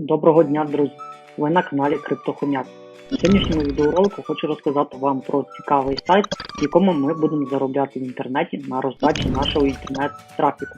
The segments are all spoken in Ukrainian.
Доброго дня, друзі! Ви на каналі Криптохомяк. В сьогоднішньому відеоролику хочу розказати вам про цікавий сайт, в якому ми будемо заробляти в інтернеті на роздачі нашого інтернет-трафіку.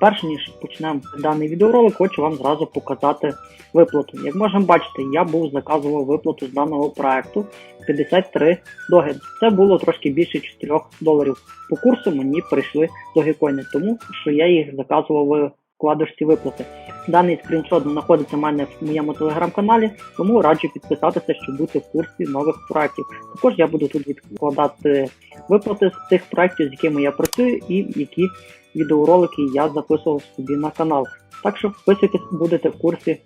Перш ніж почнемо даний відеоролик, хочу вам зразу показати виплату. Як можемо бачити, я був заказував виплату з даного проекту 53 доги. Це було трошки більше 4 доларів. По курсу мені прийшли догікоїни, тому що я їх заказував в вкладочці виплати. Даний скріншот знаходиться в мене в моєму телеграм-каналі, тому раджу підписатися, щоб бути в курсі нових проєктів. Також я буду тут відкладати виплати з тих проєктів, з якими я працюю, і які відеоролики я записував собі на канал. Так що вписуйтесь, будете в курсі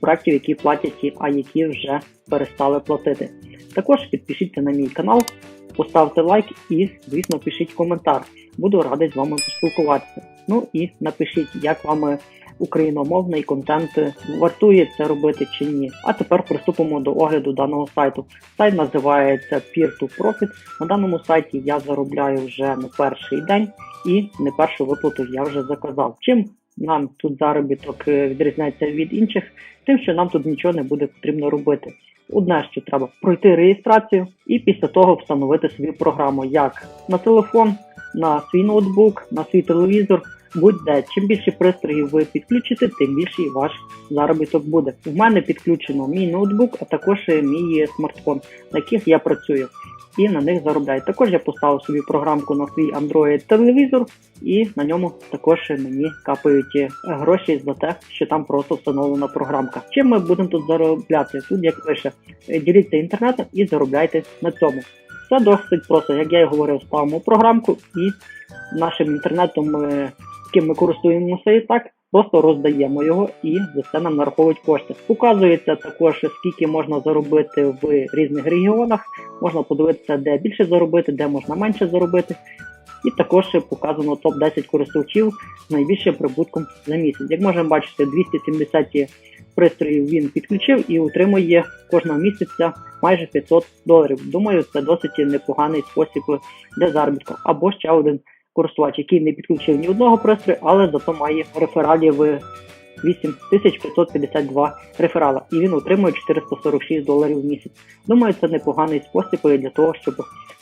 проєктів, які платять, а які вже перестали платити. Також підпишіться на мій канал, поставте лайк і, звісно, пишіть коментар. Буду радий з вами поспілкуватися. Ну і напишіть, як вам україномовний контент вартує це робити чи ні. А тепер приступимо до огляду даного сайту. Сайт називається Peer-to-Profit. На даному сайті я заробляю вже не перший день і не першу виплату я вже заказав. Чим нам тут заробіток е, відрізняється від інших, тим, що нам тут нічого не буде потрібно робити. Одне, що треба пройти реєстрацію і після того встановити собі програму як на телефон, на свій ноутбук, на свій телевізор, будь-де. Чим більше пристроїв ви підключите, тим більший ваш заробіток буде. У мене підключено мій ноутбук, а також мій смартфон, на яких я працюю. І на них заробляю. Також я поставив собі програмку на свій Android телевізор, і на ньому також мені капають гроші за те, що там просто встановлена програмка. Чим ми будемо тут заробляти? Тут як пише, діліться інтернетом і заробляйте на цьому. Це досить просто, як я і говорив, ставимо програмку і нашим інтернетом, яким ми користуємося і так, просто роздаємо його і за це нам нараховують кошти. Показується також, скільки можна заробити в різних регіонах, можна подивитися, де більше заробити, де можна менше заробити. І також показано топ-10 користувачів з найбільшим прибутком за місяць. Як можемо бачити, 270 пристроїв він підключив і утримує кожного місяця майже 500 доларів. Думаю, це досить непоганий спосіб для заробітку. Або ще один користувач, який не підключив ні одного пристрою, але зато має рефералів 8552 реферала, і він отримує 446 доларів в місяць. Думаю, це непоганий спосіб для того, щоб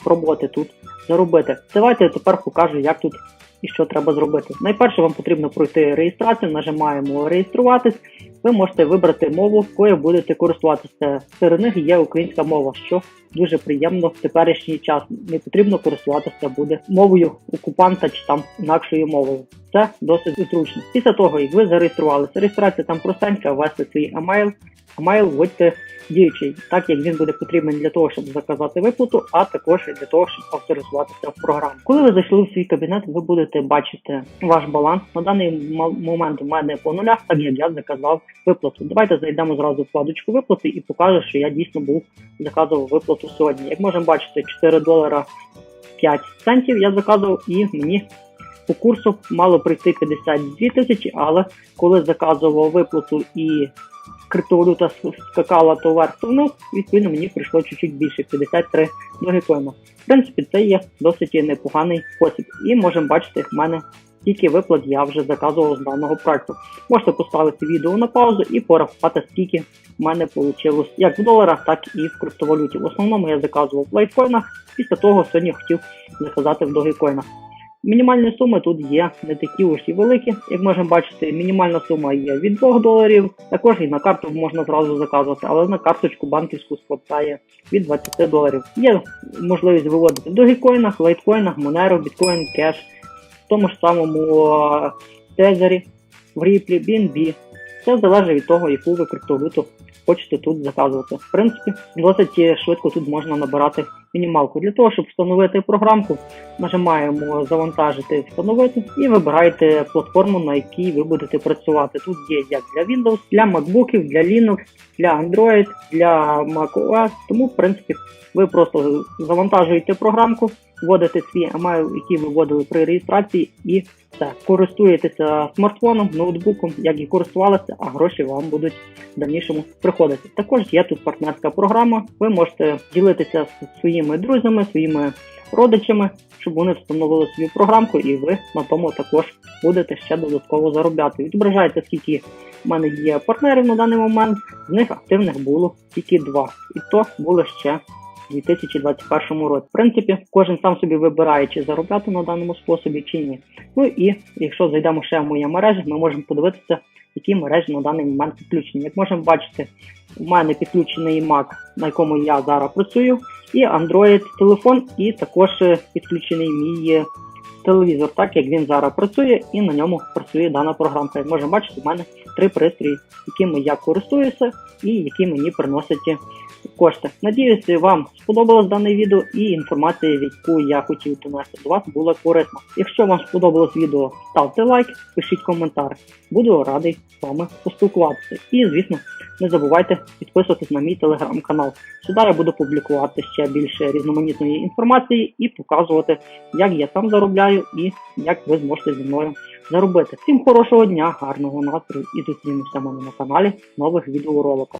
пробувати тут заробити. Давайте я тепер покажу, як тут і що треба зробити. Найперше вам потрібно пройти реєстрацію, нажимаємо реєструватись. Ви можете вибрати мову, якою будете користуватися. Серед них є українська мова, що дуже приємно в теперішній час. Не потрібно користуватися буде мовою окупанта чи там інакшою мовою. Це досить зручно. Після того, як ви зареєструвалися, реєстрація там простенька, ввести свій емейл, емейл вводьте діючий, так як він буде потрібен для того, щоб заказати виплату, а також для того, щоб авторизуватися в програму. Коли ви зайшли в свій кабінет, ви будете бачити ваш баланс. На даний момент у мене по нулях, так як я заказав виплату. Давайте зайдемо зразу в вкладочку виплати і покажу, що я дійсно був заказував виплату сьогодні. Як можемо бачити, 4 долара 5 центів я заказував і мені. По курсу мало прийти 52 тисячі, але коли заказував виплату і криптовалюта скакала то вверх, то вниз, відповідно мені прийшло чуть-чуть більше 53 догікоїна. В принципі, це є досить непоганий спосіб. І можемо бачити, в мене скільки виплат я вже заказував з даного проекту. Можете поставити відео на паузу і порахувати, скільки в мене вийшло як в доларах, так і в криптовалюті. В основному я заказував в лайткоїнах, після того сьогодні хотів заказати в догікоїнах. Мінімальні суми тут є не такі уж і великі. Як можемо бачити, мінімальна сума є від 2 доларів. Також і на карту можна зразу заказувати, але на карточку банківську складає від 20 доларів. Є можливість виводити в догікоїнах, лайткоїнах, Monero, біткоін, кеш, в тому ж самому тезері, в ріплі, BNB. Це залежить від того, яку ви криптовалюту хочете тут заказувати. В принципі, досить швидко тут можна набирати мінімалку. Для того, щоб встановити програмку, нажимаємо завантажити, встановити і вибираєте платформу, на якій ви будете працювати. Тут є як для Windows, для MacBook, для Linux, для Android, для macOS. Тому, в принципі, ви просто завантажуєте програмку, вводите свій емейл, який ви вводили при реєстрації, і все. Користуєтеся смартфоном, ноутбуком, як і користувалися, а гроші вам будуть в дальнішому приходити. Також є тут партнерська програма. Ви можете ділитися зі своїми друзями, своїми родичами, щоб вони встановили собі програмку, і ви на тому також будете ще додатково заробляти. Відображаєте, скільки в мене є партнерів на даний момент, з них активних було тільки два. І то були ще 2021 році. В принципі, кожен сам собі вибирає, чи заробляти на даному способі, чи ні. Ну і якщо зайдемо ще в мої мережі, ми можемо подивитися, які мережі на даний момент підключені. Як можемо бачити, у мене підключений Mac, на якому я зараз працюю, і Android телефон, і також е, підключений мій е, телевізор, так як він зараз працює, і на ньому працює дана програмка. Як бачити, у мене три пристрої, якими я користуюся і які мені приносять е, кошти. Надіюся, вам сподобалось дане відео і інформація, яку я хотів донести до вас, була корисна. Якщо вам сподобалось відео, ставте лайк, пишіть коментар. Буду радий з вами поспілкуватися. І, звісно, не забувайте підписуватись на мій телеграм-канал. Сюди я буду публікувати ще більше різноманітної інформації і показувати, як я сам заробляю і як ви зможете зі мною заробити. Всім хорошого дня, гарного настрою і зустрінемося на каналі нових відеороликах.